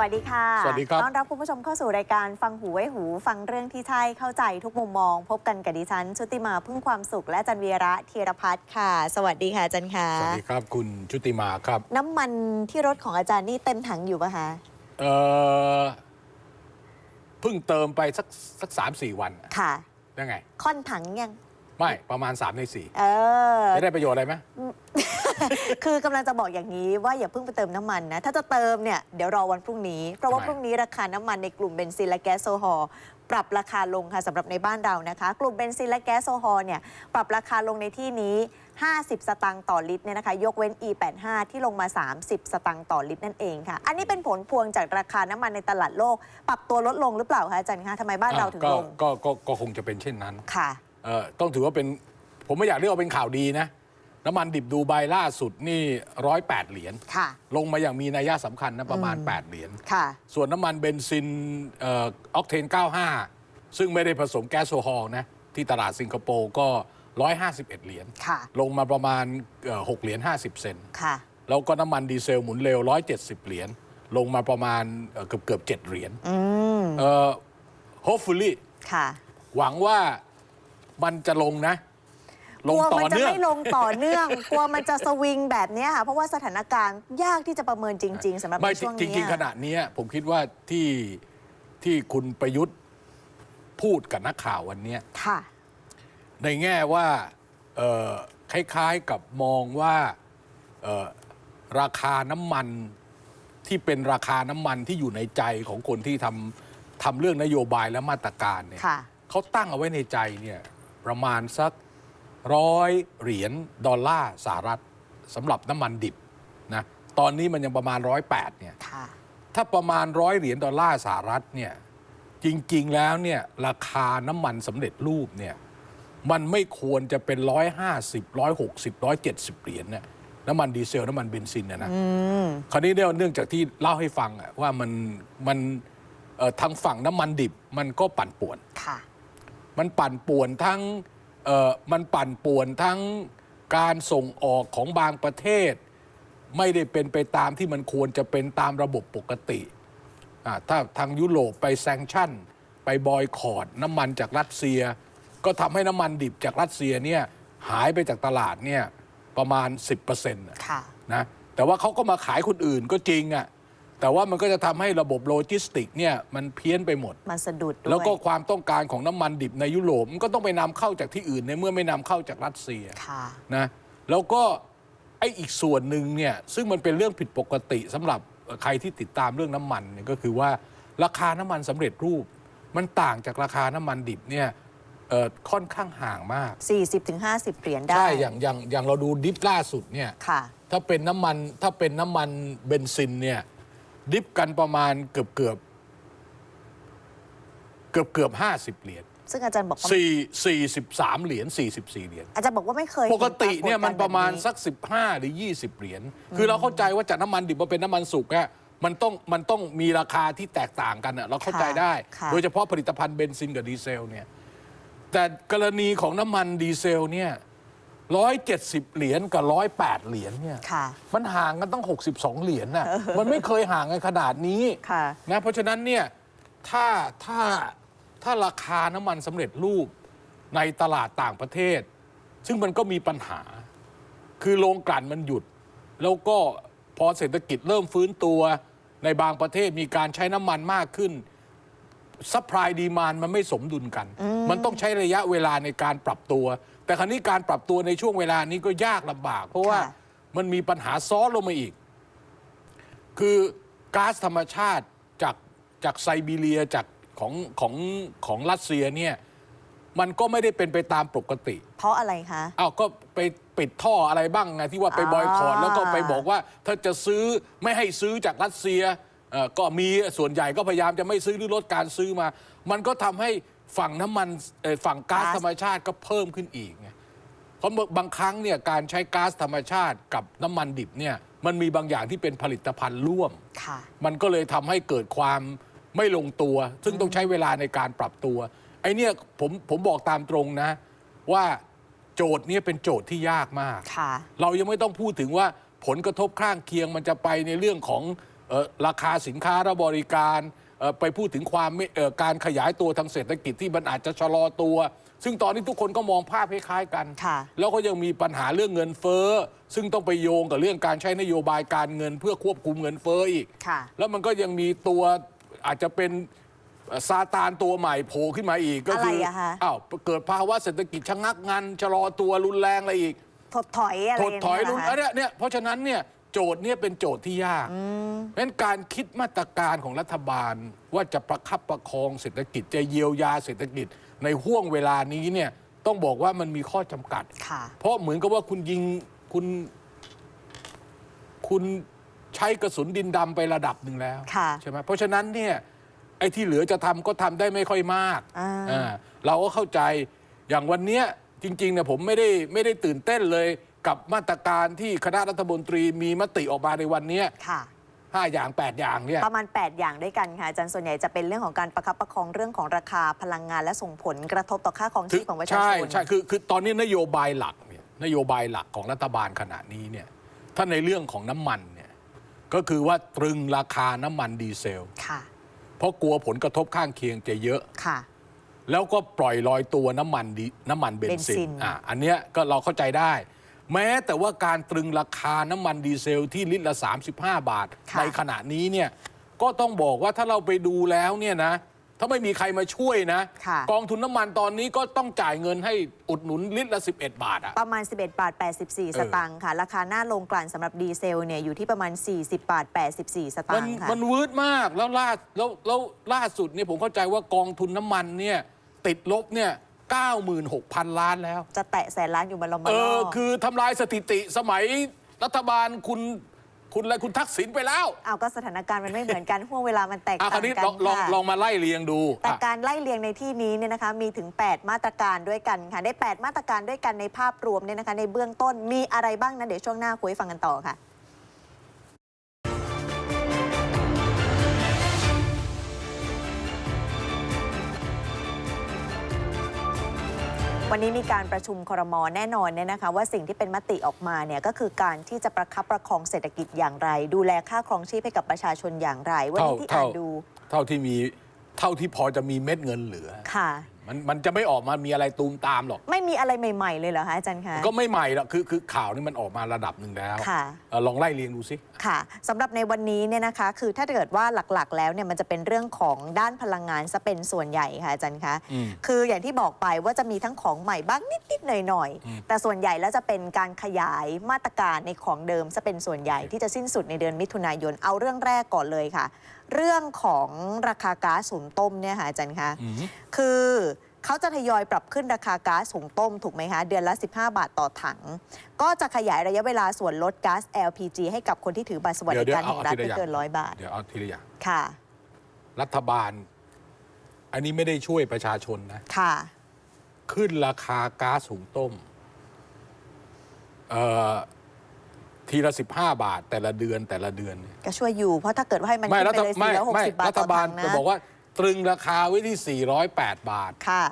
วัสดีค่ะ สวัสดีครับ ต้อนรับคุณผู้ชมเข้าสู่รายการฟังหูไว้หู ฟังเรื่องที่ใช่เข้าใจทุกมุมมอง พบกันกับดิฉัน ชุติมาพึ่งความสุข และอาจันวีระธีรพัฒน์ค่ะ สวัสดีค่ะอาจันค่ะ สวัสดีครับ คุณชุติมาครับ น้ำมันที่รถของอาจารย์นี่เต็มถังอยู่ปะคะ เอ่อเพิ่งเติมไปสักสักสามสี่วันค่ะได้ไง ค่อนถังยัง ไม่ประมาณ 3 ในเออ4ไม่ได้ประโยชน์อะไรไหม คือกำลังจะบอกอย่างนี้ว่าอย่าเพิ่งไปเติมน้ำมันนะ ถ้าจะเติมเนี่ยเดี๋ยวรอวันพรุ่งนี้ เพราะว่าพรุ่งนี้ราคาน้ำมันในกลุ่มเบนซินและแก๊สโซฮอล์ปรับราคาลงค่ะสำหรับในบ้านเรานะคะ กลุ่มเบนซินและแก๊สโซฮอล์เนี่ยปรับราคาลงในที่นี้ 50 สตางค์ต่อลิตรเนี่ยนะคะยกเว้น E85 ที่ลงมา 30 สตางค์ต่อลิตรนั่นเองค่ะ อันนี้เป็นผลพวงจากราคาน้ำมันในตลาดโลก ปรับตัวลดลงหรือเปล่าคะอาจารย์คะทำไมบ้านเราถึงก็ลงก็ก็ก็คงจะเป็นเช่นนั้น ค่ะ เอ่อต้องถือว่าเป็นผมไม่อยากเรียกว่าเป็นข่าวดีนะ น้ำมันดิบดูไบล่าสุดนี่ร้อยแปดเหรียญค่ะ ลงมาอย่างมีนัยสำคัญนะประมาณอืม8เหรียญ ค่ะ ส่วนน้ำมันเบนซินเออออกเทน 95 ซึ่งไม่ได้ผสมแก๊สโซฮอล์นะ ที่ตลาดสิงคโปร์ก็ 151 เหรียญ ค่ะ ลงมาประมาณเอ่อ6เหรียญ 50 เซนต์ค่ะ แล้วก็น้ำมันดีเซลหมุนเร็ว 170 เหรียญ ลงมาประมาณเอ่อเกือบเกือบ7เหรียญอืม เอ่อ hopefully ค่ะ หวังว่า มันจะลงนะลงกลัวต่มัอจะเนื่อง ไม่ลงต่อเนื่อง กลัวมันจะสวิงแบบเนี้ยค่ะ เพราะว่าสถานการณ์ยากที่จะประเมินจริง ๆสำหรับไม่ในช่วงจนี้ริง ๆ ขณะเนี้ยผมคิดว่าที่ที่คุณประยุทธ์พูดกับนักข่าววันเนี้ยค่ะ ในแง่ว่าเอ่อคล้ายๆกับมองว่าเอ่อราคาน้ำมันที่เป็นราคาน้ำมันที่อยู่ในใจของคนที่ทำทำเรื่องนโยบายและมาตรการเนี่ยค่ะ เขาตั้งเอาไว้ในใจเนี่ย ประมาณสักร้อยเหรียญดอลลาร์สหรัฐสำหรับน้ำมันดิบนะตอนนี้มันยังประมาณร้อยแปดเนี่ยค่ะถ้าประมาณร้อยเหรียญดอลลาร์สหรัฐเนี่ยจริงๆแล้วเนี่ยราคาน้ำมันสำเร็จรูปเนี่ยมันไม่ควรจะเป็นร้อยห้าสิบร้อยหกสิบร้อยเจ็ดสิบเหรียญเนี่ยน้ำมันดีเซลน้ำมันเบนซินนะนะอืมคราวนี้เนี่ยเนื่องจากที่เล่าให้ฟังอะว่ามันมันเอ่อทางฝั่งน้ำมันดิบมันก็ปั่นป่วนค่ะ มันปั่นป่วนทั้งเอ่อมันปั่นป่วนทั้งการส่งออกของบางประเทศ ไม่ได้เป็นไปตามที่มันควรจะเป็นตามระบบปกติอ่าถ้าทางยุโรปไปแซงชั่น ไปบอยคอรดน้ำมันจากรัสเซีย ก็ทำให้น้ำมันดิบจากรัสเซียเนี่ยหายไปจากตลาดเนี่ยประมาณ 10%นะค่ะนะแต่ว่าเขาก็มาขายคนอื่นก็จริงอะ่ะ แต่ว่ามันก็จะทำให้ระบบโลจิสติกเนี่ยมันเพี้ยนไปหมด มันสะดุดด้วยแล้วก็ความต้องการของน้ำมันดิบในยุโรปมันก็ต้องไปนำเข้าจากที่อื่นในเมื่อไม่นำเข้าจากรัสเซียค่ะนะแล้วก็ไอ้อีกส่วนหนึ่งเนี่ยซึ่งมันเป็นเรื่องผิดปกติสำหรับใครที่ติดตามเรื่องน้ำมันเนี่ยก็คือว่าราคาน้ำมันสำเร็จรูป มันต่างจากราคาน้ำมันดิบเนี่ยเอ่อค่อนข้างห่างมาก 40-50 เหรียญได้ ใช่ อย่างอย่างอย่างเราดูดิฟล่าสุดเนี่ยค่ะถ้าเป็นน้ำมันถ้าเป็นน้ำมันเบนซินเนี่ย ดิฟกันประมาณเกือบเกือบเกือบเกือบห้าสิบเหรียญซึ่งอาจารย์บอกว่าสี่สี่สิบสามเหรียญสี่สิบสี่เหรียญอาจารย์บอกว่าไม่เคยปกติเนี่ยห็มันประมาณฏกณ์สักสิบห้าหรือยี่สิบเหรียญคือเราเข้าใจว่าจากน้ำมันดิบมาเป็นน้ำมันสุกอะมันต้องมันต้องมีราคาที่แตกต่างกันอะเราเข้าใจได้ค่ะโดยเฉพาะผลิตภัณฑ์เบนซินกับดีเซลเนี่ยแต่กรณีของน้ำมันดีเซลเนี่ย ร้อยเจ็ดสิบเหรียญกับร้อยแปดเหรียญเนี่ยค่ะ มันห่างกันต้อง62 เหรียญน่ะมันไม่เคยห่างกันขนาดนี้ค่ะนะเพราะฉะนั้นเนี่ยถ้าถ้าถ้าราคาน้ำมันสำเร็จรูปในตลาดต่างประเทศ ซึ่งมันก็มีปัญหา คือโรงกลั่นมันหยุด แล้วก็พอเศรษฐกิจเริ่มฟื้นตัวในบางประเทศมีการใช้น้ำมันมากขึ้นซัพพลายดีมานมันไม่สมดุลกัน มันต้องใช้ระยะเวลาในการปรับตัว แต่ครั้นี้การปรับตัวในช่วงเวลานี้ก็ยากลำบาก เพราะว่าค่ะมันมีปัญหาซ้อนลงมาอีก คือก๊าซธรรมชาติจากจากไซบีเรียจากของของของรัสเซียเนี่ยมันก็ไม่ได้เป็นไปตามปกติ เพราะอะไรคะ อ้าวก็ไปปิดท่ออะไรบ้างไงที่ว่าไปอ่าบอยคอรแล้วก็ไปบอกว่า ถ้าจะซื้อไม่ให้ซื้อจากรัสเซียเอ่อก็มีส่วนใหญ่ก็พยายามจะไม่ซื้อหรือลดการซื้อมา มันก็ทำให้ ฝั่งน้ำมันเอ่อฝั่งก๊าซก๊าซ ธรรมชาติก็เพิ่มขึ้นอีกไงเพราะบางครั้งเนี่ยการใช้ก๊าซธรรมชาติกับน้ำมันดิบเนี่ยมันมีบางอย่างที่เป็นผลิตภัณฑ์ร่วม ค่ะ มันก็เลยทำให้เกิดความไม่ลงตัว ซึ่งต้องใช้เวลาในการปรับตัว ไอ้เนี่ยผมผมบอกตามตรงนะ ว่าโจทย์เนี้เป็นโจทย์ที่ยากมาก ค่ะ เรายังไม่ต้องพูดถึงว่าผลกระทบข้างเคียงมันจะไปในเรื่องของเอ่อราคาสินค้าและบริการเอ่อ ไปพูดถึงความไม่เอ่อการขยายตัวทางเศรษฐกิจที่มันอาจจะชะลอตัว ซึ่งตอนนี้ทุกคนก็มองภาพคล้ายๆกันค่ะแล้วก็ยังมีปัญหาเรื่องเงินเฟ้อ ซึ่งต้องไปโยงกับเรื่องการใช้นโยบายการเงินเพื่อควบคุมเงินเฟ้ออีกค่ะแล้วมันก็ยังมีตัวอาจจะเป็นเอ่อซาตานตัวใหม่โผล่ขึ้นมาอีกก็คือะไรอะคะอ้าวเกิดภาวะเศรษฐกิจชะงักงันชะลอตัวรุนแรงอะไรอีกถดถอยอะไรถดถอยางรุนเงี้เหรอันเนี้ยเนี่ยเพราะฉะนั้นเนี่ย โจทย์เนี่ยเป็นโจทย์ที่ยากเพราะฉะนั้นการคิดมาตรการของรัฐบาลว่าจะประคับประคองเศรษฐกิจจะเยียวยาเศรษฐกิจ ในห่วงเวลานี้เนี่ยต้องบอกว่ามันมีข้อจำกัดค่ะเพราะเหมือนกับว่าคุณยิงคุณ คุณใช้กระสุนดินดำไประดับหนึ่งแล้วค่ะใช่ไหมเพราะฉะนั้นเนี่ยไอ้ที่เหลือจะทำก็ทำได้ไม่ค่อยมากอ่าอ่าเราก็เข้าใจอย่างวันเนี้ยจริงๆเนี่ยผมไม่ได้ไม่ได้ตื่นเต้นเลย กับมาตรการที่คณะรัฐมนตรีมีมติออกมาในวันเนี้ยค่ะห้าอย่างแปดอย่างเนี่ยประมาณ 8 อย่างด้วยกันค่ะอาจารย์ส่วนใหญ่จะเป็นเรื่องของการประคับประคองเรื่องของราคาพลังงานและส่งผลกระทบต่อค่าครองชีพของประชาชใช่นใช่คือคือตอนนี้นโยบายหลักเนี่ยนโยบายหลักของรัฐบาลขณะนี้เนี่ยถ้าในเรื่องของน้ำมันเนี่ยก็คือว่าตรึงราคาน้ำมันดีเซลค่ะเพราะกลัวผลกระทบข้างเคียงจะเยอะค่ะ แล้วก็ปล่อยลอยตัวน้ำมันดีน้ำมันเบนเบนซิซินนอะอันเนี้ยก็เราเข้าใจได้ แม้แต่ว่าการตรึงราคาน้ำมันดีเซลที่ลิตรละ 35 บาท ค่ะ ในขณะนี้เนี่ยก็ต้องบอกว่าถ้าเราไปดูแล้วเนี่ยนะ ถ้าไม่มีใครมาช่วยนะ ค่ะ กองทุนน้ำมันตอนนี้ก็ต้องจ่ายเงินให้อุดหนุนลิตรละ 11 บาทอะประมาณ 11 บาท 84 สตางค์ค่ะ ราคาหน้าโรงกลั่นสำหรับดีเซลเนี่ยอยู่ที่ประมาณ 40 บาท 84 สตามังนค์ค่ะ มันวืดมากแล้วล่าแล้วแล้วล่าสุดเนี่ยผมเข้าใจว่ากองทุนน้ำมันเนี่ยติดลบเนี่ย 96,000 ล้านแล้ว จะแตะแสนล้านอยู่บนลมเอรออคือทำลายสถิติสมัยรัฐบาลคุณคุณอะไรคุณทักษิณไปแล้วเอาก็สถานการณ์มันไม่เหมือนกันห่วงเวลามันแตกอะคต่ารางวนี้กันลองลองค่ะลองมาไล่เรียงดู แต่อะการไล่เรียงในที่นี้เนี่ยนะคะมีถึง 8 มาตรการด้วยกันค่ะได้ 8 มาตรการด้วยกันในภาพรวมเนี่ยนะคะในเบื้องต้นมีอะไรบ้างนะเดี๋ยวช่วงหน้าคุยให้ฟังกันต่อค่ะ วันนี้มีการประชุมครมแน่นอนเนี่ยนะคะว่าสิ่งที่เป็นมติออกมาเนี่ยก็คือการที่จะประคับประคองเศรษฐกิจอย่างไร ดูแลค่าครองชีพให้กับประชาชนอย่างไร วันนี้ที่อ่านดู เท่าที่มี เท่าที่พอจะมีเม็ดเงินเหลือ ค่ะ มันมันจะไม่ออกมามีอะไรตูมตามหรอก ไม่มีอะไรใหม่ๆ เลยเหรอคะอาจารย์คะ ก็ไม่ใหม่หรอกคือคือข่าวนี่มันออกมาระดับหนึ่งแล้วค่ะ เออลองไล่เรียงดูสิ ค่ะสำหรับในวันนี้เนี่ยนะคะ คือถ้าเกิดว่าหลักๆ แล้วเนี่ยมันจะเป็นเรื่องของด้านพลังงานซะเป็นส่วนใหญ่ค่ะอาจารย์คะ อืมคืออย่างที่บอกไปว่าจะมีทั้งของใหม่บ้างนิด ๆ หน่อย อืม ๆ แต่ส่วนใหญ่แล้วจะเป็นการขยายมาตรการในของเดิมซะเป็นส่วนใหญ่ที่จะสิ้นสุดในเดือนมิถุนายนเอาเรื่องแรกก่อนเลยค่ะ เรื่องของราคาก๊าซหุงต้มเนี่ยค่ะอาจารย์คะอืมคือเขาจะทยอยปรับขึ้นราคาก๊าซหุงต้มถูกไหมคะเดือนละ 15 บาทต่อถัง ก็จะขยายระยะเวลาส่วนลดก๊าซ LPG ให้กับคนที่ถือบัตรสวัสดิการแห่งรัฐไม่เกินร้อยบาท เดี๋ยวเอาทีละอย่างค่ะ รัฐบาล อันนี้ไม่ได้ช่วยประชาชนนะค่ะ ขึ้นราคาก๊าซหุงต้ม เอ่อ ทีละสิบห้าบาทแต่ละเดือนแต่ละเดือนเนี่ยก็ช่วยอยู่เพราะถ้าเกิดว่าให้มันไม่ขึ้นรัไปฐเลยไม่ไม่460บาทรัฐต่อบาลถังนะจะบอกว่าตรึงราคาไว้ที่ 408 บาท ค่ะ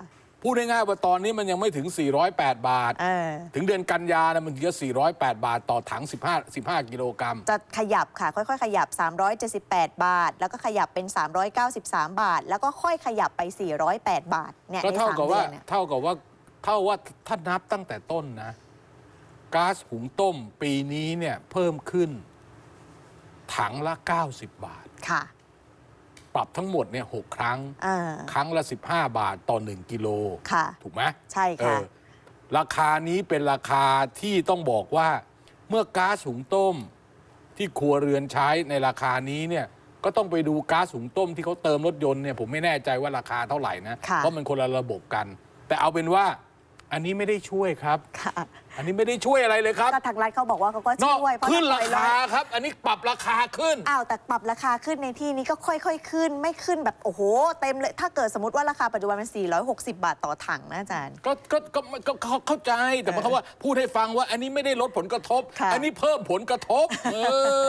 พูดง่ายๆว่าตอนนี้มันยังไม่ถึง 408 บาท เออถึงเดือนกันยานะมันถึงจะ408 บาทต่อถัง 15 15 กิโลกรัม จะขยับค่ะ ค่อยๆ ขยับ 378 บาท แล้วก็ขยับเป็น 393 บาท แล้วก็ค่อยขยับไป 408 บาทเนี่ยก็ในเท่าสามกับเดืว่าอนเนี่ยเท่ากับว่าเท่าว่าถ้านับตั้งแต่ต้นนะ ก๊าซหุงต้มปีนี้เนี่ยเพิ่มขึ้นถังละ 90 บาท ค่ะ ปรับทั้งหมดเนี่ยหกครั้งอ่าครั้งละ 15 บาทต่อ 1 กิโล ค่ะ ถูกไหมใช่เอค่ะอราคานี้เป็นราคาที่ต้องบอกว่า เมื่อก๊าซหุงต้มที่ครัวเรือนใช้ในราคานี้เนี่ยก็ต้องไปดูก๊าซหุงต้มที่เขาเติมรถยนต์เนี่ยผมไม่แน่ใจว่าราคาเท่าไหร่นะ ค่ะ เพราะมันคนละระบบกัน แต่เอาเป็นว่าอันนี้ไม่ได้ช่วยครับ ค่ะ อันนี้ไม่ได้ช่วยอะไรเลยครับก็ทางรัฐเขาบอกว่าเขาก็นอกช่วยเพราะขึ้นถ้ราปล่อยคาร้อยครับ อันนี้ปรับราคาขึ้น อ้าวแต่ปรับราคาขึ้นในที่นี้ก็ค่อย ๆ ขึ้นไม่ขึ้นแบบโอ้โห เต็มเลยถ้าเกิดสมมติว่าราคาปัจจุบันมัน460 บาทต่อถังนะอาจารย์ ก็ก็ก็ก็ก็เข้าใจแต่หมายความว่าพูดให้ฟังว่า อันนี้ไม่ได้ลดผลกระทบ ค่ะ อันนี้เพิ่มผลกระทบเอ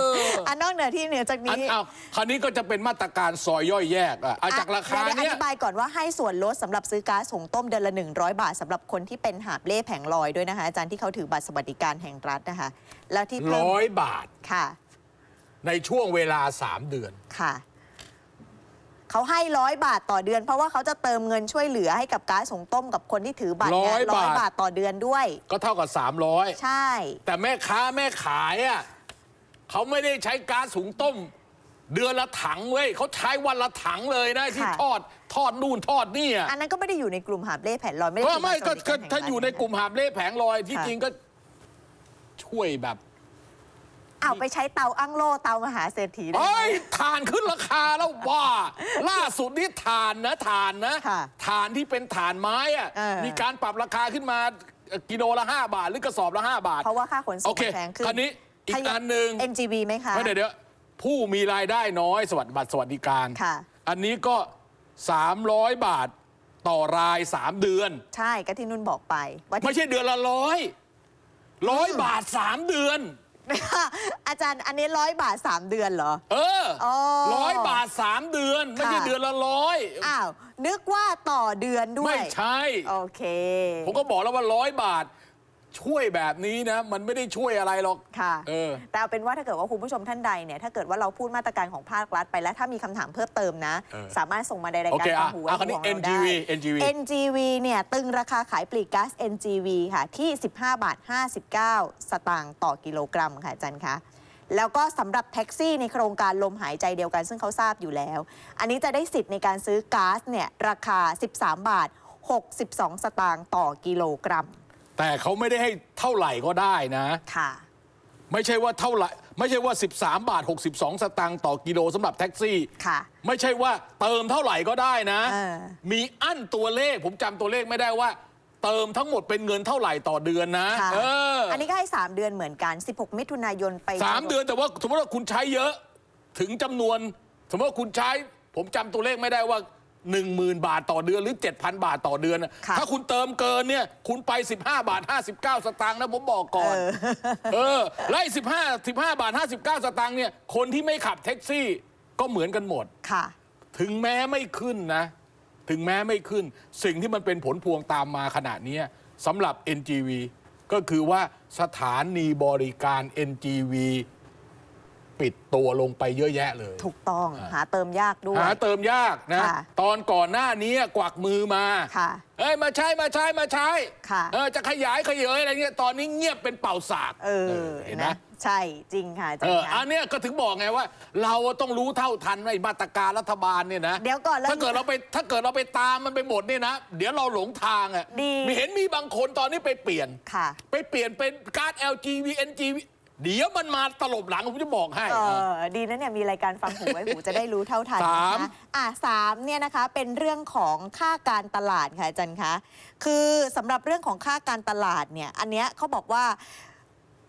ออันนอกเหนือที่เหนือจากอันนี้ เอาคราวนี้ก็จะเป็นมาตรการซอยย่อยแยกอะเอาจากราคาดี๋ยวอเนี้ยธิบายก่อนว่าให้ส่วนลดสำหรับซื้อก๊าซหุงต้มเดือนละ 100 บาทสำหรับคนที่เป็นหาบเล่แผงลอยด้วยนะคะอาจารย์ที่เขาถือบัตรสวัสดิการแห่งรัฐนะคะ แล้วที่เพิ่มร้อยบาทค่ะ ในช่วงเวลา 3 เดือนค่ะเขาให้ร้อยบาทต่อเดือน เพราะว่าเขาจะเติมเงินช่วยเหลือให้กับก๊าซหุงต้มกับคนที่ถือบัตรเนี่ยร้อยร้อยบาทบาทต่อเดือนด้วย ก็เท่ากับ 300 ใช่ แต่แม่ค้าแม่ขายอะเขาไม่ได้ใช้ก๊าซหุงต้ม เดือนละถังเว้ยเขาใช้วันละถังเลยนะที่ค่ะ ทอดทอดนู่นทอดนี่อะอันนั้นก็ไม่ได้อยู่ในกลุ่มหาบเล่แผ่นลอยไม่ได้ก็ถือไม่บัตรก็สวัสดิก็รแห่งถ้าอยู่ในกลุ่มหาบเล่แผงลอยที่ค่ะจริงก็ ช่วยแบบเอาไปใช้เตาอั้งโล่เตามหาเศรษฐีได้ไหม เอ้ยฐานขึ้นราคาแล้วว่า ล่าสุดนี่ฐานนะฐานนะค่ะฐานที่เป็นฐานไม้อะเออ มีการปรับราคาขึ้นมาเอ่อกิโลละ 5 บาท หรือ กระสอบละ 5 บาท เพราะว่าค่าขนส่โองเคมันแพงขึ้นคันนี้อีกถ้าอันหนึ่ง NGV ไหมคะเดี๋ยวเดี๋ยว ผู้มีรายได้น้อยสวัสดิบัตรสวัสดิการ ค่ะ อันนี้ก็ 300 บาทต่อราย 3 เดือน ใช่ก็ที่นุ่นบอกไปว่าที่ไม่ใช่เดือนละร้อยร้อยบาท 3 เดือน อาจารย์อันนี้ร้อยบาท 3 เดือนเหรอ เอออ๋อร้อยบาท 3 เดือน ไม่ใช่ค่ะ เดือนละร้อยอ้าว นึกว่าต่อเดือนด้วย ไม่ใช่ โอเค ผมก็บอกแล้วว่าร้อยบาท ช่วยแบบนี้นะ มันไม่ได้ช่วยอะไรหรอก ค่ะ เออ แต่เอาเป็นว่าถ้าเกิดว่าคุณผู้ชมท่านใดเนี่ยถ้าเกิดว่าเราพูดมาตรการของภาครัฐไปแล้วถ้ามีคำถามเพิ่มเติมนะ เออ สามารถส่งมาในรายโอการเคฟัอะงหูอะไว้คันนี้ ของเราได้ NGV NGV NGV เนี่ยตึงราคาขายปลีกก๊าซ NGV ค่ะที่ 15 บาท 59 สตางค์ต่อกิโลกรัมค่ะอาจารย์คะแล้วก็สำหรับแท็กซี่ในโครงการลมหายใจเดียวกันซึ่งเขาทราบอยู่แล้ว อันนี้จะได้สิทธิ์ในการซื้อก๊าซเนี่ยราคา 13 บาท 62 สตางค์ต่อกิโลกรัม แต่เขาไม่ได้ให้เท่าไหร่ก็ได้นะ ค่ะ ไม่ใช่ว่าเท่าไหร่ไม่ใช่ว่า 13 บาท 62 สตางค์ต่อกิโลสำหรับแท็กซี่ ค่ะ ไม่ใช่ว่าเติมเท่าไหร่ก็ได้นะ เออ มีอั้นตัวเลข ผมจำตัวเลขไม่ได้ว่า เติมทั้งหมดเป็นเงินเท่าไหร่ต่อเดือนนะ ค่ะเอออันนี้ก็ให้ 3 เดือนเหมือนกัน 16 มิถุนายนไปสามเดือนแต่ว่าสมมติว่าคุณใช้เยอะ ถึงจำนวน สมมติว่าคุณใช้ ผมจำตัวเลขไม่ได้ว่า 1 0,000 บาทต่อเดือนหรือ 7,000 บาทต่อเดือนน่ะค่ะ ถ้าคุณเติมเกินเนี่ย คุณไป 15 บาท 59 สตางค์นะผมบอกก่อน เออเออไล่15 15บาท59สตางค์เนี่ย คนที่ไม่ขับแท็กซี่ก็เหมือนกันหมด ค่ะ ถึงแม้ไม่ขึ้นนะ ถึงแม้ไม่ขึ้น สิ่งที่มันเป็นผลพวงตามมาขณะเนี้ยสำหรับ NGV ก็คือว่าสถานีบริการ NGV ปิดตัวลงไปเยอะแยะเลย ถูกต้องหาเติมยากด้วย หาเติมยากนะ ค่ะตอนก่อนหน้านี้กวักมือมาค่ะเอ้ยมาใช้มาใช้มาใช้ค่ะ เออจะขยายขยายอะไรเงี้ยตอนนี้เงียบเป็นเป่าสากเออเห็นไหม นะใช่จริงค่ะอาจาเอรอย์อัคะนเนี้ยก็ถึงบอกไงว่า เราต้องรู้เท่าทันในมาตรการรัฐบาลเนี่ยนะเดี๋ยวก่อนแล้วถ้าเกิดเราไปถ้าเกิดเราไปตามมันไปหมดเนี่ยนะ เดี๋ยวเราหลงทางอะดี มีเห็นมีบางคนตอนนี้ไปเปลี่ยน ค่ะ ไปเปลี่ยนเป็นการ์ด LGV NGV เดี๋ยวมันมาตลบหลังผมจะบอกให้ เออดีนะเนี่ยมีรายการฟังหูไว้หู จะได้รู้เท่าทันสามนะคะอะสามเนี่ยนะคะเป็นเรื่องของค่าการตลาดค่ะอาจารย์คะคือสำหรับเรื่องของค่าการตลาดเนี่ยอันเนี้ยเขาบอกว่า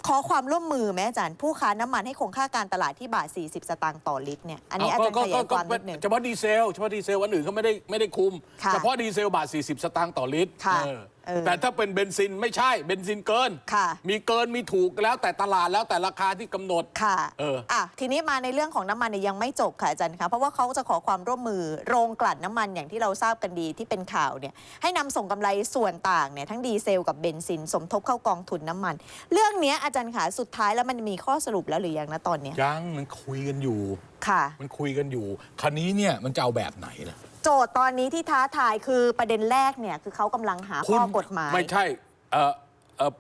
ขอความร่วมมือไหมอาจารย์ ผู้ค้าน้ำมันให้คงค่าการตลาดที่บาท 40 สตางค์ต่อลิตรเนี่ยอันนี้อาจารย์ขยายความนิดหนึ่ง เฉพาะดีเซลเฉพาะดีเซลอันอื่นเขาไม่ได้ไม่ได้คุมค่ะเฉพาะดีเซลบาท 40 สตางค์ต่อลิตรค่ะ เออเออ แต่ถ้าเป็นเบนซินไม่ใช่เบนซินเกิน ค่ะ มีเกินมีถูกแล้วแต่ตลาดแล้วแต่ราคาที่กำหนด ค่ะเอออะทีนี้มาในเรื่องของน้ำมันเนี่ยยังไม่จบค่ะอาจารย์คะเพราะว่าเขาจะขอความร่วมมือโรงกลั่นน้ำมันอย่างที่เราทราบกันดีที่เป็นข่าวเนี่ยให้นำส่งกำไรส่วนต่างเนี่ยทั้งดีเซลกับเบนซิน สมทบเข้ากองทุนน้ำมัน เรื่องเนี้ยอาจารย์ขาสุดท้ายแล้วมันมีข้อสรุปแล้วหรือยังนะตอนเนี้ยยังมันคุยกันอยู่ ค่ะ มันคุยกันอยู่คันนี้เนี่ยมันจะเอาแบบไหนล่ะ โจทย์ตอนนี้ที่ท้าทายคือประเด็นแรกเนี่ยคือเขากำลังหาข้อกฎหมาย ไม่ใช่เอ่อเอ่อ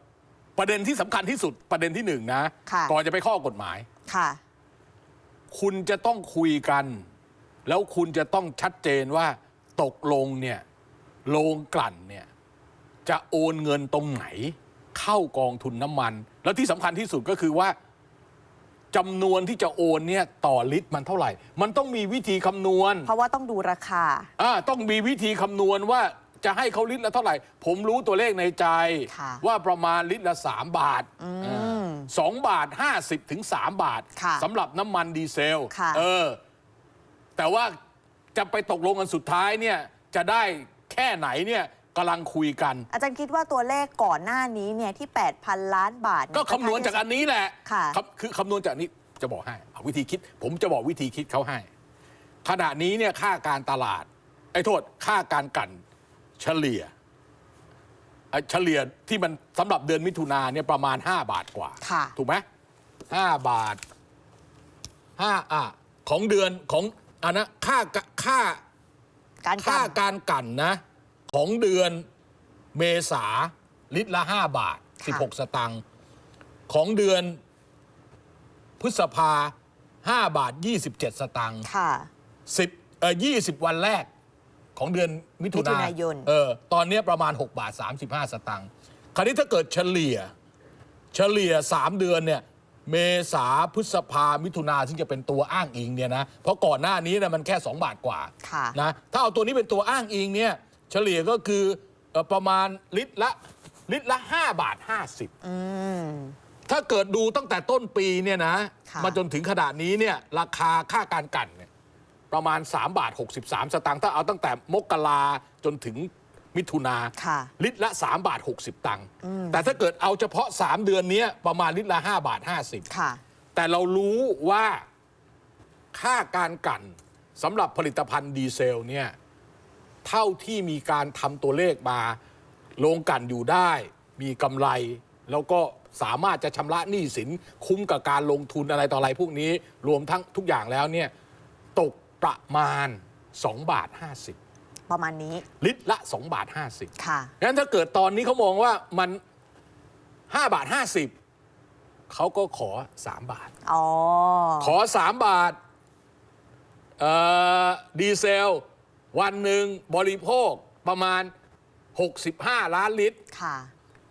ประเด็นที่สำคัญที่สุดประเด็นที่หนึ่งนะ ค่ะ ก่อนจะไปข้อกฎหมาย ค่ะ คุณจะต้องคุยกัน แล้วคุณจะต้องชัดเจนว่าตกลงเนี่ยโรงกลั่นเนี่ยจะโอนเงินตรงไหน เข้ากองทุนน้ำมัน แล้วที่สำคัญที่สุดก็คือว่า จำนวนที่จะโอนเนี่ยต่อลิตรมันเท่าไหร่ มันต้องมีวิธีคำนวณเพราะว่าต้องดูราคา อ่าต้องมีวิธีคำนวณว่าจะให้เขาลิตรละเท่าไหร่ ผมรู้ตัวเลขในใจ ค่ะ ว่าประมาณลิตรละ 3 บาท อือ่ามสองบาท 50ถึง3บาทค่ะสำหรับน้ำมันดีเซลค่ะ เออ แต่ว่าจะไปตกลงกันสุดท้ายเนี่ยจะได้แค่ไหนเนี่ย กำลังคุยกัน อาจารย์คิดว่าตัวเลขก่อนหน้านี้เนี่ยที่ 8,000 ล้านบาทเยก็คำนวณจากอันนี้แหละค่ะรับคือคำนวณจากนี้จะบอกให้เอาวิธีคิด ผมจะบอกวิธีคิดเขาให้ ขณะนี้เนี่ยค่าการตลาด ไอ้โทษค่าการกลันเฉลี่ยไอ้เฉลี่ยที่มันสำหรับเดือนมิถุนาเนี่ยประมาณ 5 บาทกว่า ค่ะ ถูกไหมห้าบาทห้าอะของเดือนของอันนะค่ากะค่า การกัค่านการกลั่นนะ ของเดือนเมษาลิตรละ 5 บาท 16 สตังค์ของเดือนพฤษภา 5 บาท 27 สตังค์ค่ะ10เอ่อ20วันแรกของเดือนมิถุมิถุนายนเออตอนเนี้ยประมาณ 6 บาท 35 สตังค์คราวนี้ถ้าเกิดเฉลี่ย เฉลี่ย 3 เดือนเนี่ยเมษาพฤษภามิถุนาซึ่งจะเป็นตัวอ้างอิงเนี่ยนะเพราะก่อนหน้านี้เนี่ยมันแค่ 2 บาทกว่าค่ะนะถ้าเอาตัวนี้เป็นตัวอ้างอิงเนี่ย เฉลี่ยก็คือเอ่อประมาณลิตรละลิตรละ 5 บาท 50 อืม ถ้าเกิดดูตั้งแต่ต้นปีเนี่ยนะ ค่ะ มาจนถึงขนาดนี้เนี่ยราคาค่าการกลั่นเนี่ยประมาณ 3 บาท 63 สตางค์ถ้าเอาตั้งแต่มกราจนถึงมิถุนา ค่ะ ลิตรละ 3 บาท 60 ตังค์ แต่ถ้าเกิดเอาเฉพาะ 3 เดือนเนี้ยประมาณลิตรละ 5 บาท50ค่ะแต่เรารู้ว่าค่าการกลั่นสำหรับผลิตภัณฑ์ดีเซลเนี่ย เท่าที่มีการทำตัวเลขมาโรงกลั่นอยู่ได้ มีกำไร แล้วก็สามารถจะชำระหนี้สินคุ้มกับการลงทุนอะไรต่ออะไรพวกนี้ รวมทั้งทุกอย่างแล้วเนี่ยตกประมาณ 2 บาท 50 ประมาณนี้ ลิตรละ 2 บาท 50ค่ะงั้นถ้าเกิดตอนนี้เขามองว่ามัน 5 บาท 50 เขาก็ขอ 3 บาทอ๋อขอ 3 บาทเอ่อดีเซล วันหนึ่งบริโภคประมาณ 65 ล้านลิตร ค่ะ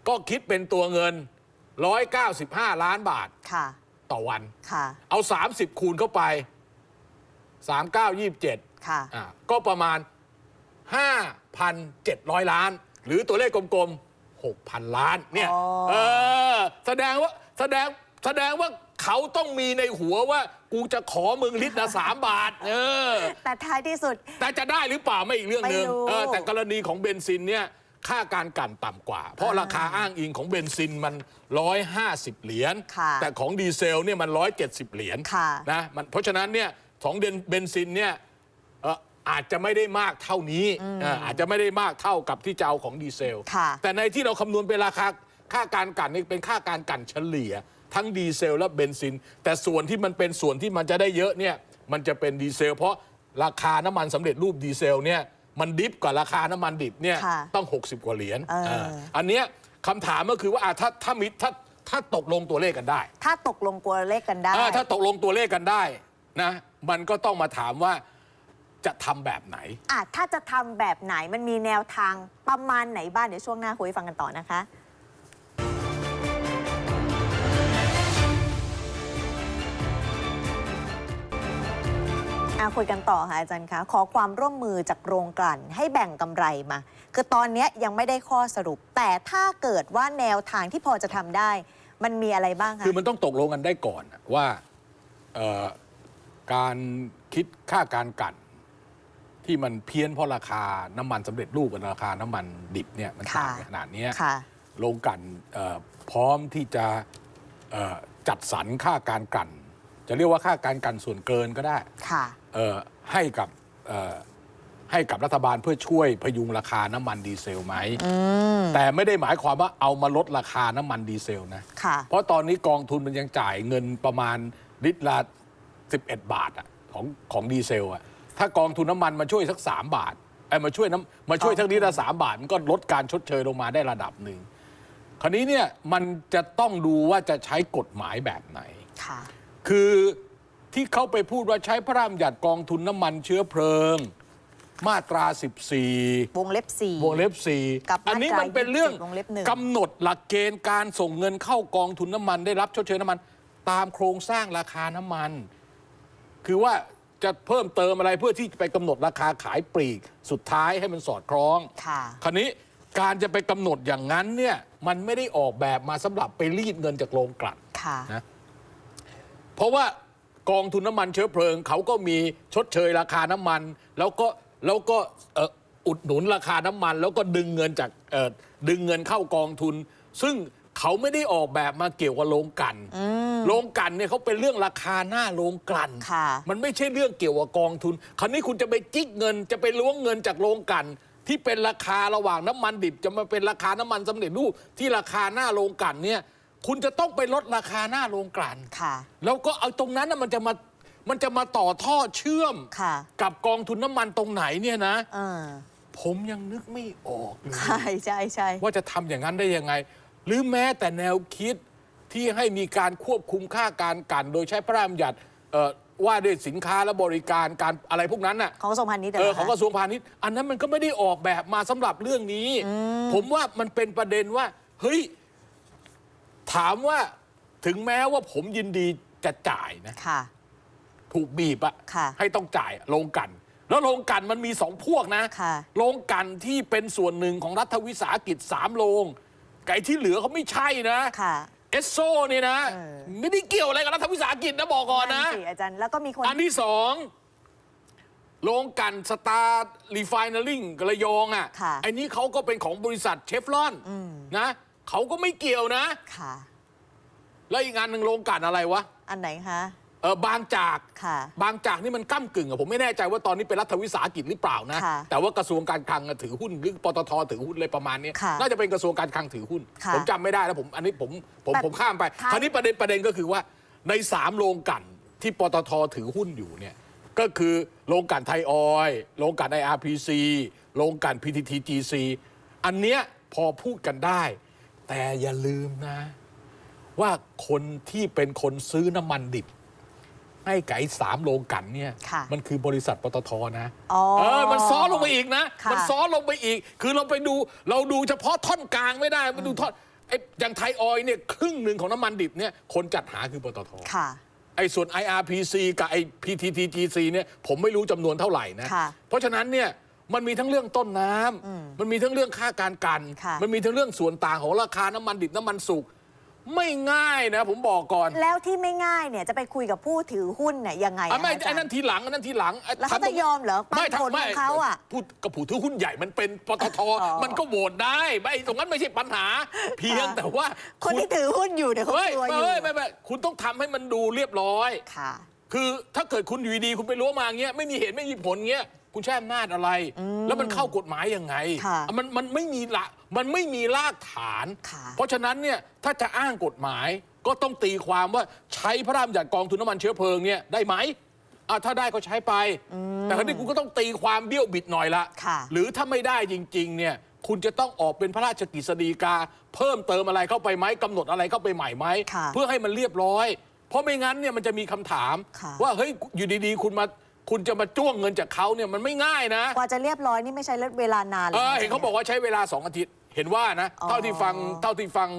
ก็คิดเป็นตัวเงิน 195 ล้านบาทค่ะ ต่อวัน ค่ะ เอา 30 คูณเข้าไป 39 27ค่ะ อะก็ประมาณ 5,700 ล้าน หรือตัวเลขกลมๆ 6,000 ล้านเนี่ย อ๋อ เออ แสดงว่าแสดงแสดงว่า เขาต้องมีในหัวว่ากูจะขอมึงลิตรละสามบาท เออ แต่ท้ายที่สุด แต่จะได้หรือเปล่าไม่อีกเรื่องหนึ่งไม่รู้ เออแต่กรณีของเบนซินเนี่ยค่าการกลั่นต่ำกว่า เพราะราคาอ้างอิงของเบนซินมัน 150 เหรียญค่ะแต่ของดีเซลเนี่ยมัน 170 เหรียญค่ะ นะมันเพราะฉะนั้นเนี่ยของเดนเบนซินเนี่ยเอ่ออาจจะไม่ได้มากเท่านี้เอ่ออาจจะไม่ได้มากเท่ากับที่จะเอาของดีเซล ค่ะแต่ในที่เราคำนวณเป็นราคาค่าการกลั่นนี่เป็นค่าการกลั่นเฉลี่ย ทั้งดีเซลและเบนซิน แต่ส่วนที่มันเป็นส่วนที่มันจะได้เยอะเนี่ยมันจะเป็นดีเซล เพราะราคาน้ำมันสำเร็จรูปดีเซลเนี่ยมันดิฟกว่าราคาน้ำมันดิบเนี่ยค่ะต้อง 60 กว่าเหรียญเอออ่าอันเนี้ยคำถามก็คือว่าอะถ้าถ้ามีถ้าถ้าตกลงตัวเลขกันได้ ถ้าตกลงตัวเลขกันได้ อ่าถ้าตกลงตัวเลขกันได้นะ มันก็ต้องมาถามว่าจะทำแบบไหน อะถ้าจะทำแบบไหนมันมีแนวทางประมาณไหนบ้างเดี๋ยวช่วงหน้าคุยฟังกันต่อนะคะ อะคุยกันต่อค่ะอาจารย์คะ ขอความร่วมมือจากโรงกลั่นให้แบ่งกำไรมา คือตอนเนี้ยยังไม่ได้ข้อสรุป แต่ถ้าเกิดว่าแนวทางที่พอจะทำได้ มันมีอะไรบ้างคะคือมันต้องตกลงกันได้ก่อนอะว่าเอ่อการคิดค่าการกลั่นที่มันเพี้ยนเพราะราคาน้ำมันสำเร็จรูปกับราคาน้ำมันดิบเนี่ยมันต่างกันขนาดเนี้ยค่ะโรงกลั่นเอ่อพร้อมที่จะเอ่อจัดสรรค่าการกลั่นจะเรียกว่าค่าการกลั่นส่วนเกินก็ได้ค่ะเอ่อ ให้กับเอ่อให้กับรัฐบาลเพื่อช่วยพยุงราคาน้ำมันดีเซลไหมอืมแต่ไม่ได้หมายความว่าเอามาลดราคาน้ำมันดีเซลนะค่ะเพราะตอนนี้กองทุนมันยังจ่ายเงินประมาณลิตรละ 11 บาทอะของของดีเซลอะถ้ากองทุนน้ำมันมาช่วยสัก 3 บาทไอ้ยมาช่วยน้ำมาช่วยทั้งลิตรละสามบาท มันก็ลดการชดเชยลงมาได้ระดับหนึ่ง คราวนี้เนี่ยมันจะต้องดูว่าจะใช้กฎหมายแบบไหน ค่ะ คือ ที่เขาไปพูดว่าใช้พระราชบัญญัติกองทุนน้ำมันเชื้อเพลิง มาตรา 14 วงเล็บสี่ วงเล็บสี่กับมาตราอันนี้มันเป็นเรื่อง27วงเล็บหนึ่ง กำหนดหลักเกณฑ์การส่งเงินเข้ากองทุนน้ำมันได้รับชดเชยน้ำมัน ตามโครงสร้างราคาน้ำมัน คือว่าจะเพิ่มเติมอะไรเพื่อที่จะไปกำหนดราคาขายปลีก สุดท้ายให้มันสอดคล้อง ค่ะ คราวนี้การจะไปกำหนดอย่างนั้นเนี่ยมันไม่ได้ออกแบบมาสำหรับไปรีดเงินจากโรงกลั่น ค่ะ นะ เพราะว่า กองทุนน้ำมันเชื้อเพลิง เขาก็มีชดเชยราคาน้ำมัน แล้วก็แล้วก็เอ่ออุดหนุนราคาน้ำมัน แล้วก็ดึงเงินจากเอ่อดึงเงินเข้ากองทุน ซึ่งเขาไม่ได้ออกแบบมาเกี่ยวกับโรงกลันโรงกลันเนี่ยเขาเป็นเรื่องราคาหน้าโรงกลั่นค่ะมันไม่ใช่เรื่องเกี่ยวกับกองทุน คราวนี้คุณจะไปจิกเงิน จะไปล้วงเงินจากโรงกลั่นที่เป็นราคาระหว่างน้ำมันดิบ จะมาเป็นราคาน้ำมันสำเร็จรูปที่ราคาหน้าโรงกลั่นเนี่ย คุณจะต้องไปลดราคาหน้าโรงกลั่นค่ะ แล้วก็เอาตรงนั้นน่ะมันจะมามันจะมาต่อท่อเชื่อม ค่ะ กับกองทุนน้ำมันตรงไหนเนี่ยนะ เออผมยังนึกไม่ออกเลย ใช่ใช่ใช่ ว่าจะทำอย่างนั้นได้ยังไง หรือแม้แต่แนวคิดที่ให้มีการควบคุมค่าการกลั่น โดยใช้พระราชบัญญัติเอ่อว่าด้วยสินค้าและบริการการอะไรพวกนั้นน่ะของกระทรวงพาณิชย์หรเออคะของกระทรวงพาณิชย์อันนั้นมันก็ไม่ได้ออกแบบมาสำหรับเรื่องนี้ ผมว่ามันเป็นประเด็นว่า เฮ้ย ถามว่าถึงแม้ว่าผมยินดีจะจ่ายนะ ค่ะ ถูกบีบอะค่ะให้ต้องจ่ายโรงกลัน แล้วโรงกลันมันมีสองพวกนะค่ะ โรงกลันที่เป็นส่วนหนึ่งของรัฐวิสาหกิจสามโรงไก่ที่เหลือเขาไม่ใช่นะ ค่ะ เอสโซเนี่ยนะ เออ ไม่ได้เกี่ยวอะไรกับรัฐวิสาหกิจนะบอกก่อนนะ สิอาจารย์แล้วก็มีคน อันที่สองโรงกลันสตาร์รีไฟเนอริงระยองอะ ค่ะ ไอ้นี้เขาก็เป็นของบริษัทเชฟรอนนะ เขาก็ไม่เกี่ยวนะ ค่ะ แล้วอีกงานหนึ่งโรงกลันอะไรวะอันไหนคะ เออบางจาก ค่ะ บางจากนี่มันก้ากึ่งอะผมไม่แน่ใจว่าตอนนี้เป็นรัฐวิสาหกิจหรือเปล่านะ ค่ะ แต่ว่ากระทรวงการคลังอะถือหุ้นหรือปตทถือหุ้นเลยประมาณนี้ค่ะน่าจะเป็นกระทรวงการคลังถือหุ้น ค่ะผมจำไม่ได้แล้วผมอันนี้ผมผมแต่ผมข้ามไป ค่ะ คราวนี้ประเด็นประเด็นก็คือว่าในสามโรงกลั่นที่ปตทถือหุ้นอยู่เนี่ยก็คือโรงกลั่นไทยออยล์โรงกลั่น IRPC โรงกลั่น PTTGC อันเนี้ยพอพูดกันได้ แต่อย่าลืมนะ ว่าคนที่เป็นคนซื้อน้ำมันดิบ ให้ไก่สามโรงกลันเนี่ย ค่ะมันคือบริษัทปตทนะอ๋อเออมันซ้อนลงไปอีกนะค่ะ มันซ้อนลงไปอีก คือเราไปดูเราดูเฉพาะท่อนกลางไม่ได้ไปดูท่อนไอ้อย่างไทยออยล์เนี่ยครึ่งหนึ่งของน้ำมันดิบเนี่ยคนจัดหาคือปตท ค่ะ ไอ้ส่วน IRPC กับไอ้ PTTGC เนี่ยผมไม่รู้จำนวนเท่าไหร่นะ ค่ะ เพราะฉะนั้นเนี่ย มันมีทั้งเรื่องต้นน้ำมันมีทั้งเรื่องค่าการกัน ค่ะ มันมีทั้งเรื่องส่วนต่างของราคาน้ำมันดิบน้ำมันสุกไม่ง่ายนะ ผมบอกก่อนแล้วที่ไม่ง่ายเนี่ยจะไปคุยกับผู้ถือหุ้นเนี่ยยังไงอะไม่ะอาจารไอ้ย์นั่นทีหลังอันนั้นทีหลังไอ้แล้วเขาทำตรจะงยอมเหรอปันไม่ผลของเขาอะ พูดกับผู้ถือหุ้นใหญ่มันเป็นปตทอ๋อ มันก็โหวตได้ไม่ตรงนั้นไม่ใช่ปัญหา เพียงแต่ว่าคนที่ถือหุ้นอยู่เนี่ยเขาเฮ้ยกลัวอยู่ไม่ไม่ไม่คุณต้องทำให้มันดูเรียบร้อย ค่ะ คือถ้าเกิดคุณอยู่ดีๆคุณไปล้วงมาเงี้ยไม่มีเหตุไม่มีผลเงี้ย คุณใช้อำนาจอะไร แล้วมันเข้ากฎหมายยังไงค่ะมันมันไม่มีละมันไม่มีรากฐานค่ะเพราะฉะนั้นเนี่ยถ้าจะอ้างกฎหมายก็ต้องตีความว่าใช้พระราชบัญญัติกองทุนน้ำมันเชื้อเพลิงเนี่ยได้ไหมอะถ้าได้ก็ใช้ไป แต่คราวนี้คุณก็ต้องตีความเบี้ยวบิดหน่อยละค่ะหรือถ้าไม่ได้จริงๆเนี่ยคุณจะต้องออกเป็นพระราชกฤษฎีกา เพิ่มเติมอะไรเข้าไปไหมกำหนดอะไรเข้าไปใหม่ไหมค่ะเพื่อให้มันเรียบร้อย เพราะไม่งั้นเนี่ยมันจะมีคำถามค่ะว่าเฮ้ยอยู่ดีๆ คุณมา คุณจะมาจ้วงเงินจากเขาเนี่ยมันไม่ง่ายนะกว่าจะเรียบร้อยนี่ไม่ใช้เวลานานเลเอยอนะเห็นเขาบอกว่าใช้เวลาสองอาทิตย์ เห็นว่านะอ๋อเท่าที่ฟังเท่าที่ฟัง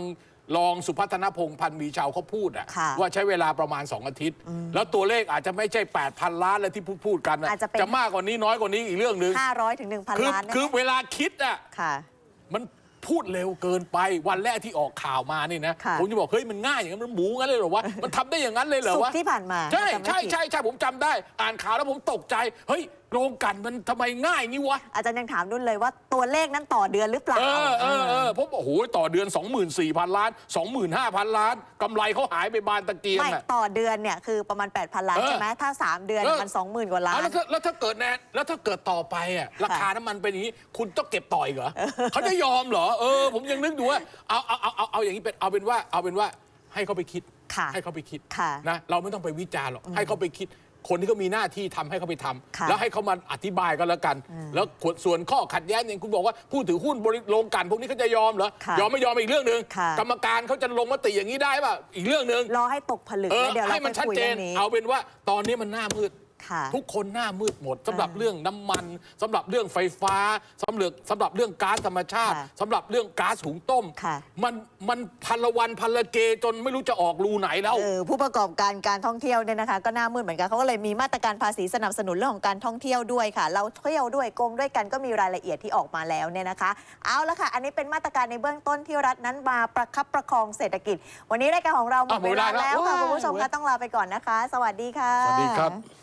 รองสุพัฒนพงษ์พันธ์มีชาวเขาพูดอะค่ะว่าใช้เวลาประมาณ 2 อาทิตย์ แล้วตัวเลขอาจจะไม่ใช่ 8,000 ล้านเลยที่พูดพูดกันนะอาจจะเป็นมากกว่านี้น้อยกว่านี้อีกเรื่องหนึ่ง500ถึง1,000คือล้านได้คือไหมเวลาคิดอะค่ะมัน พูดเร็วเกินไปวันแรกที่ออกข่าวมานี่นะ ค่ะ ผมจะบอกเฮ้ยมันง่ายอย่างนั้นมันหมูงั้นเลยเหรอวะ มันทำได้อย่างนั้นเลยเหรอสุกวะ ร์ที่ผ่านมาใช่จำไม่ใช่ผิด ใช่ใช่ผมจำได้ อ่านข่าวแล้วผมตกใจ เฮ้ย โรงกลันมันทำไมง่ายงี้วะ อาจารย์ยังถามนุ่นเลยว่าตัวเลขนั้นต่อเดือนหรือเปล่า เออเออเออผมบอกโอ้โหต่อเดือน 24,000 ล้าน 25,000 ล้านกำไรเขาหายไปบานตะเกียงไม่ อะ ต่อเดือนเนี่ยคือประมาณ 8,000 ล้านเออใช่ไหมถ้า 3 เดือนเออ มัน 20,000 กว่าล้าเอาน แล้วถ้าแล้วถ้าเกิดแน่แล้วถ้าเกิดต่อไปอะราคาน้ำมันเป็นอย่างนี้ คุณต้องเก็บต่ออีกเหรอเขาจะยอมเหรอเออ ผมยังนึกดูว่าเอาเอาเอาเอาเอาอย่างนี้เป็นเอาเป็นว่าเอาเป็นว่าให้เขาไปคิด ค่ะให้เขาไปคิดค่ะ นะเราไม่ต้องไปวิจารณ์หรอกให้เขาไปคิด คนที่เขามีหน้าที่ทำให้เขาไปทำค่ะแล้วให้เขามาอธิบายกันแล้วกัน แล้วส่วนข้อขัดแย้งอย่างคุณบอกว่าผู้ถือหุ้นบริโรงกลันพวกนี้เขาจะยอมเหรอค่ะยอมไม่ยอมอีกเรื่องหนึ่งค่ะ กรรมการเขาจะลงมติอย่างนี้ได้ป่ะอีกเรื่องหนึ่งรอให้ตกผลึกเออแล้วเดี๋ยวเราให้ไปมันชัดคุยเจเรื่นองนี้ เอาเป็นว่าตอนนี้มันหน้ามืด ค่ะทุกคนหน้ามืดหมดสำหรับอ่าเรื่องน้ำมันสำหรับเรื่องไฟฟ้าสำหรับสำหรับเรื่องก๊าซธรรมชาติค่ะสำหรับเรื่องก๊าซหุงต้มค่ะมันมันพันละวันพันละเกจนไม่รู้จะออกรูไหนแล้วเออผู้ประกอบการการท่องเที่ยวเนี่ยนะคะ ก็หน่ามืดเหมือนกันเขาก็เลยมีมาตรการภาษีสนับสนุนเรื่องของการท่องเที่ยวด้วยค่ะ เราเที่ยวด้วยโกงด้วยกันก็มีรายละเอียดที่ออกมาแล้วเนี่ยนะคะ เอาละค่ะ อันนี้เป็นมาตรการในเบื้องต้นที่รัฐนั้นมาประคับประคองเศรษฐกิจ วันนี้รายการของเราหมดอะหมดเวเวลาลาแล้วแล้วค่ะว้าวคุณผู้ชมคะต้องลาไปก่อนนะคะ สวัสดีค่ะ สวัสดีครับ